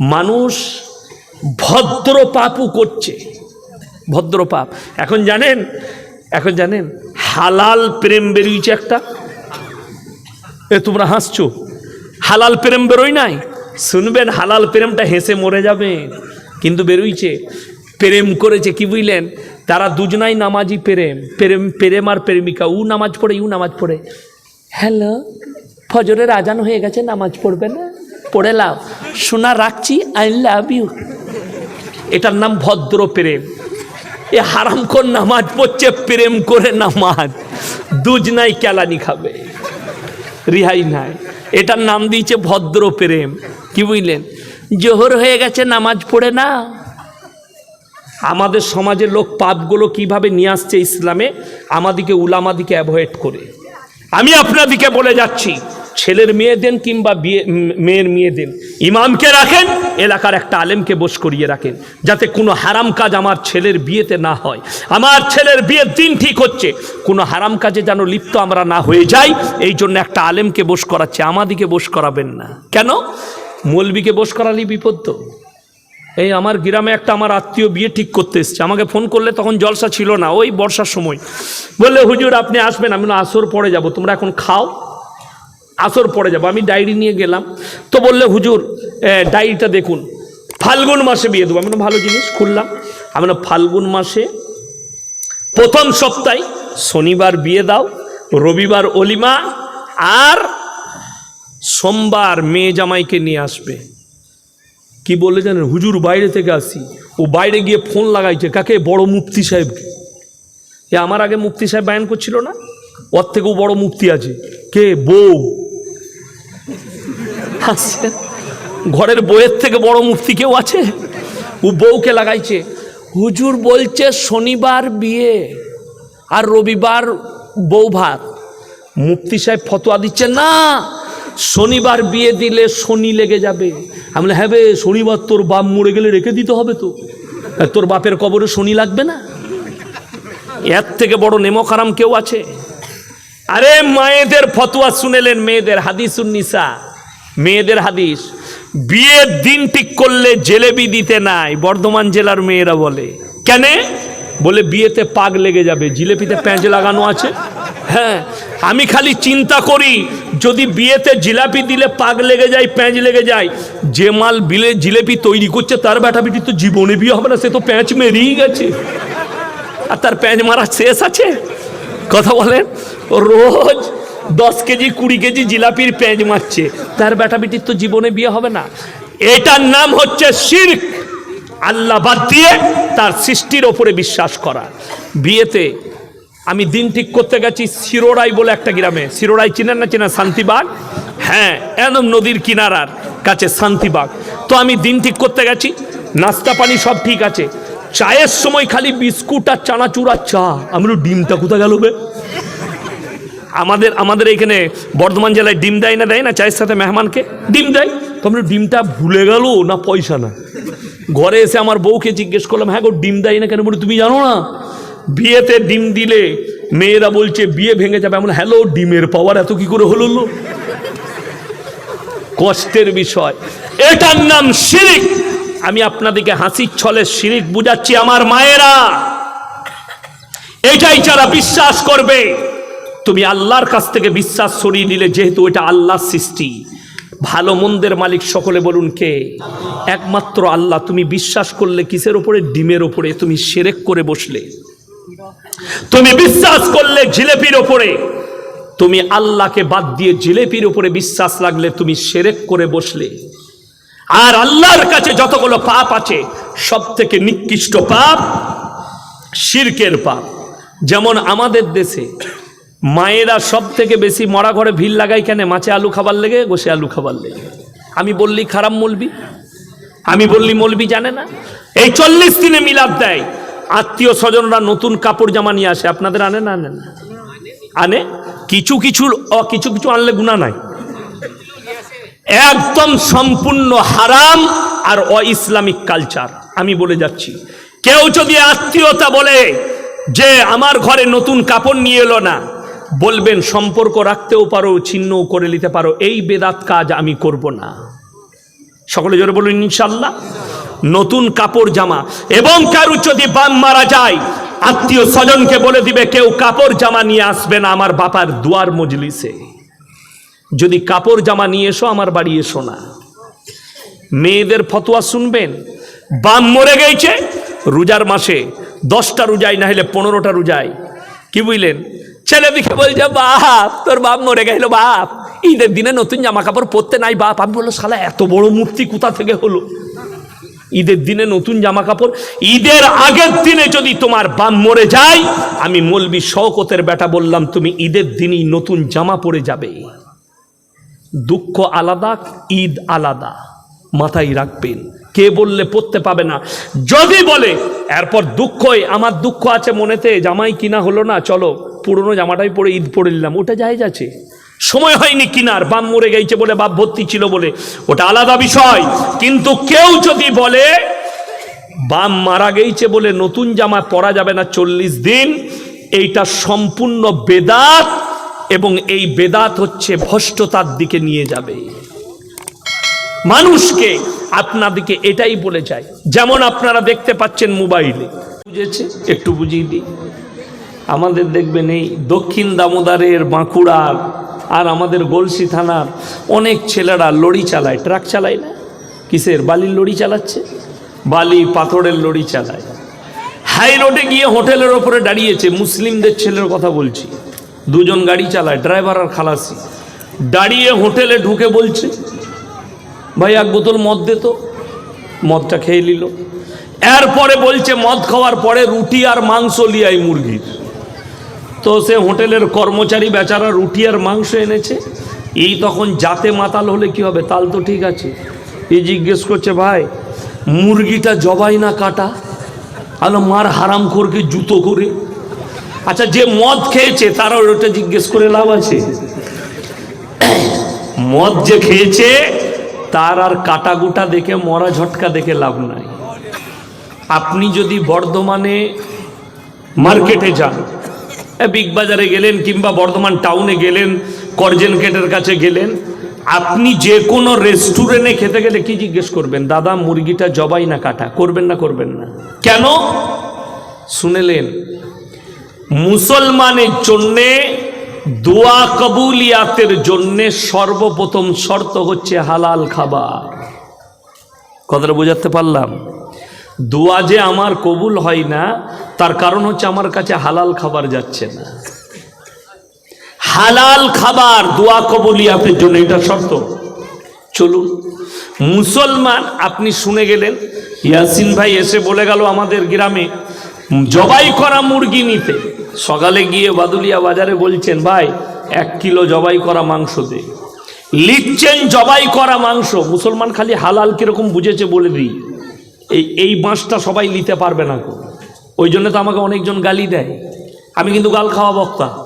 মানুষ ভদ্র পাপও করছে। ভদ্র পাপ এখন জানেন এখন জানেন, হালাল প্রেম বেরিয়েছে একটা? এ, তোমরা হাসছো? হালাল প্রেম বেরোই নাই? শুনবেন, হালাল প্রেমটা হেসে মরে যাবে। কিন্তু বেরোইছে। প্রেম করেছে কি বুঝলেন? তারা দুজনাই নামাজি প্রেম। প্রেম প্রেম আর প্রেমিকা। উ নামাজ পড়ে, ইউ নামাজ পড়ে। হ্যালো, ফজরের আজান হয়ে গেছে, নামাজ পড়বে না? পড়ে লাও শোনা রাখছি আই লাভ ইউ এটার নাম ভদ্র প্রেম। এ হারাম কর নামাজ পড়ছে, প্রেম করে নামাজ। দুজনাই কেলানি খাবে। রিহাই নাই। এটার নাম দিয়েছে ভদ্র প্রেম। কি বুঝলেন? জোহর হয়ে গেছে, নামাজ পড়ে না। আমাদের সমাজের লোক পাপগুলো কীভাবে নিয়ে আসছে ইসলামে, আমাদিকে উলামাদিকে অ্যাভয়েড করে। আমি আপনাদিকে বলে যাচ্ছি ছেলের মেয়ে দেন কিংবা বিয়ে মেয়ের মেয়ে দেন। ইমামকে রাখেন, এলাকার একটা আলেমকে বস করিয়ে রাখেন, যাতে কোনো হারাম কাজ আমার ছেলের বিয়েতে না হয়। আমার ছেলের বিয়ের দিন ঠিক হচ্ছে, কোনো হারাম কাজে যেন লিপ্ত আমরা না হয়ে যাই, এই জন্য একটা আলেমকে বস করাচ্ছে, আমাদিকে বস করাবেন না। কেন? মৌলবিকে বস করালি বিপদ তো। এই আমার গ্রামে একটা আমার আত্মীয় বিয়ে ঠিক করতে এসছে, আমাকে ফোন করলে তখন জলসা ছিল না, ওই বর্ষার সময়। বললে, হুজুর, আপনি আসবেন, আমি আসর পরে যাব, তোমরা এখন খাও। আসর পড়ে যাব। আমি ডায়েরি নিয়ে গেলাম। তো বললে, হুজুর ডায়েরিটা দেখুন। ফাল্গুন মাসে বিয়ে দেবো। আমি ভালো জিনিস, খুললাম। আমি ফাল্গুন মাসে প্রথম সপ্তাহে শনিবার বিয়ে দাও, রবিবার অলিমা আর সোমবার মেয়ে জামাইকে নিয়ে আসবে। কি বললে জানেন? হুজুর, বাইরে থেকে আসি। ও বাইরে গিয়ে ফোন লাগাইছে, কাকে? বড় মুফতি সাহেবকে। এ, আমার আগে মুফতি সাহেব বায়ান করছিল না? ওর থেকেও বড় মুফতি আছে। কে? বউ। হাসছে। ঘরের বইয়ের থেকে বড় মুফতি কেউ আছে? ও বউকে লাগাইছে। হুজুর বলছে, শনিবার বিয়ে আর রবিবার বউ ভাত। মুফতি সাহেব ফতোয়া দিচ্ছে, না, শনিবার বিয়ে দিলে শনি লেগে যাবে। আমি হ্যাঁ বে, শনিবার তোর বাপ মরে গেলে রেখে দিতে হবে তো। তোর বাপের কবরে শনি লাগবে না? এর থেকে বড় নেমকারাম কেউ আছে? আরে, মায়েদের ফতোয়া শুনেলেন মেয়েদের, হাদিসুন নিসা। মেয়েদের হাদিস, বিয়ের দিন ঠিক করলে জেলেবি দিতে নাই, বর্ধমান জেলার মেয়েরা বলে। কেন? বলে বিয়েতে পাগ লেগে যাবে, জিলেপিতে প্যাঁচ লাগানো আছে। হ্যাঁ আমি খালি চিন্তা করি, যদি বিয়েতে জিলাপি দিলে পাগ লেগে যায়, প্যাঁচ লেগে যায়, যে মাল বিলে জিলেপি তৈরি করছে, তার বেটা বেটি তো জীবনে বিয়ে হবে না, সে তো প্যাঁচ মেরেই গেছে। আর তার প্যাঁচ মারা শেষ আছে। কথা বলেন, রোজ দশ কেজি, কুড়ি কেজি জিলাপির পেঁয়াজ মারছে। তার বেটা বেটির তো জীবনে বিয়ে হবে না। এটার নাম হচ্ছে শির্ক। আল্লাহ বাদ দিয়ে তার সৃষ্টির ওপরে বিশ্বাস করা। বিয়েতে আমি দিন ঠিক করতে গেছি শিরোড়াই বলে একটা গ্রামে। শিরোড়াই চিনেন না চেনা শান্তিবাগ? হ্যাঁ একদম নদীর কিনারার কাছে শান্তিবাগ। তো আমি দিন ঠিক করতে গেছি, নাস্তা পানি সব ঠিক আছে। চায়ের সময় খালি বিস্কুট আর চানাচুর আর চা। আমি ডিমটা কোথায় গেল বে? আমাদের আমাদের এইখানে বর্ধমান জেলায় ডিম দেয় না দেয় না? চায়ের সাথে মেহমানকে ডিম দেয়? তো ডিমটা ভুলে গেল না পয়সা না? ঘরে এসে আমার বউকে জিজ্ঞেস করলাম হ্যাঁ গো, ডিম দেয় না কেন? বলি, তুমি জানো না, বিয়েতে ডিম দিলে মেয়েরা বলছে, বিয়ে ভেঙে যাবে। এমন হ্যালো, ডিমের পাওয়ার এত কি করে হলো? কষ্টের বিষয়। এটার নাম শিরিক। আমি আপনাদেরকে হাসির ছলে শিরিক বুঝাচ্ছি, আমার মায়েরা। এটাই যারা বিশ্বাস করবে। তুমি আল্লাহর কাছ থেকে বিশ্বাস সরিয়ে নিলে, যেহেতু এটা আল্লাহর সৃষ্টি। ভালো মন্দের মালিক সকলে বলুন কে? একমাত্র আল্লাহ। তুমি বিশ্বাস করলে কিসের ওপরে ডিমের ওপরে তুমি সেরেক করে বসলে। তুমি বিশ্বাস করলে জিলেপির ওপরে তুমি আল্লাহকে বাদ দিয়ে জিলেপির উপরে বিশ্বাস লাগলে তুমি সেরেক করে বসলে। আর আল্লাহর কাছে যতগুলো পাপ আছে সব থেকে নিকৃষ্ট পাপ শিরকের পাপ। যেমন আমাদের দেশে মায়েরা সব থেকে বেশি মরা ঘরে ভিড় লাগাই কেন? মাছে আলু খাবার লেগে, গোসে আলু খাবার লেগে। আমি বললি, খারাপ মলবি। আমি বললি, মলবি জানে না। এই চল্লিশ দিনে মিলাদ দেয়। আত্মীয় স্বজনরা নতুন কাপড় জামা নিয়ে আসে। আপনাদের আনে না আনে না? আনে? কিছু কিছু কিছু কিছু আনলে গুণা নাই। একদম সম্পূর্ণ হারাম আর অ ইসলামিক কালচার। আমি বলে যাচ্ছি। কেউ যদি আত্মীয়তা বলে যে, আমার ঘরে নতুন কাপড় নিয়ে এলো না। বলবেন, সম্পর্ক রাখতেও পারো, ছিন্নও করে নিতে পারো, এই বেদাত কাজ আমি করব না। সকলে জোরে বলুন ইনশাল্লাহ নতুন কাপড় জামা। এবং কারু যদি বাম মারা যায়, আত্মীয় স্বজনকে বলে দিবে, কেউ কাপড় জামা নিয়ে আসবে না আমার বাপার দুয়ার মজলিসে। যদি কাপড় জামা নিয়ে এসো, আমার বাড়ি এসো না। মেয়েদের ফতোয়া শুনবেন? বাম মরে গেছে, রোজার মাসে দশটা রোজাই না হলে পনেরোটা রোজাই। কি বুঝলেন? ছেলে দিকে বলছে, বাপ, তোর বাপ মরে গেল, বাপ। ঈদের দিনে নতুন জামা কাপড় পরতে নাই, বাপ। আমি বলল শালা, এত বড় মূর্তি কোথা থেকে হলো? ঈদের দিনে নতুন জামা কাপড় ঈদের আগের দিনে যদি তোমার বাম মরে যায়, আমি মলবি শওকতের বেটা বললাম, তুমি ঈদের দিনই নতুন জামা পরে যাবে। দুঃখ আলাদা, ঈদ আলাদা। মাথায় রাখবেন। কে বললে পড়তে পাবে না। যদি বলে, এরপর দুঃখই, আমার দুঃখ আছে মনেতে, জামাই কিনা হলো না, চলো। পুরনো জামাটাই পরে ঈদ পরে নিলাম, ওটা জায়জ আছে। সময় হয়নি কিনার, বাপ মরে গেছে বলে, বাপ ভর্তি ছিল বলে, ওটা আলাদা বিষয়। কিন্তু কেউ যদি বলে বাম মারা গেছে বলে নতুন জামা পরা যাবে না চল্লিশ দিন, এইটা সম্পূর্ণ বেদাত এবং এই বেদাত হচ্ছে ভ্রষ্টতার দিকে নিয়ে যাবে। মানুষকে আপনাদিকে এটাই বলে যায়। যেমন আপনারা দেখতে পাচ্ছেন মোবাইলে। বুঝেছে? একটু বুঝিয়ে দিই। আমাদের দেখবেন এই দক্ষিণ দামোদারের বাঁকুড়ার আর আমাদের গলসি থানার অনেক ছেলেরা লড়ি চালায়, ট্রাক চালায় না? কিসের? বালির লড়ি চালাচ্ছে? বালি পাথরের লড়ি চালায়। হাই রোডে গিয়ে হোটেলের ওপরে দাঁড়িয়েছে, মুসলিমদের ছেলের কথা বলছি। দুজন গাড়ি চালায়, ড্রাইভার আর খালাসি। দাঁড়িয়ে হোটেলে ঢুকে বলছে, ভাই, এক বোতল মদ দে তো। মদটা খেয়ে নিল। এরপরে বলছে, মদ খাওয়ার পরে রুটি আর মাংস লিয়াই মুরগির। তো সে হোটেলের কর্মচারী বেচারা রুটি আর মাংস এনেছে। এই তখন যাতে মাতাল হলে কি হবে? তাল তো ঠিক আছে। এই জিজ্ঞেস করছে, ভাই, মুরগিটা জবাই না কাটা? আলো মার হারাম করকে জুতো করে? আচ্ছা যে মদ খেয়েছে তারা ওটা জিজ্ঞেস করে লাভ আছে। মদ যে খেয়েছে, তার আর কাটা গুটা দেখে, মরা ঝটকা দেখে লাভ নাই। আপনি যদি বর্ধমানে মার্কেটে যান বিগ বাজারে গেলেন কিংবা বর্ধমান টাউনে গেলেন, করজেন গেটের কাছে গেলেন, আপনি যে কোনো রেস্টুরেন্টে খেতে গেলে কি জিজ্ঞেস করবেন? দাদা, মুরগিটা জবাই না কাটা, করবেন না করবেন না। কেন? শুনেলেন, মুসলমানের জন্যে দোয়া কবুলিয়াতের জন্যে সর্বপ্রথম শর্ত হচ্ছে হালাল খাবার। কথাটা বোঝাতে পারলাম? দোয়া যে আমার কবুল হয় না, তার কারণ হচ্ছে আমার কাছে হালাল খাবার যাচ্ছে না। হালাল খাবার, দোয়া কবুলিয়াতের জন্য, এটা শর্ত। চলুন, মুসলমান, আপনি শুনে গেলেন, ইয়াসিন ভাই এসে বলে গেল আমাদের গ্রামে, জবাই করা মুরগি নিতে। সকালে গিয়ে বাদুলিয়া বাজারে বলছেন, ভাই, এক কিলো জবাই করা মাংস দে। লিখছেন, জবাই করা মাংস। মুসলমান খালি হালাল কীরকম বুঝেছে বলে দিই। এই এই বাঁশটা সবাই নিতে পারবে না ওই জন্য তো আমাকে অনেকজন গালি দেয়। আমি কিন্তু গাল খাওয়া বক্তা।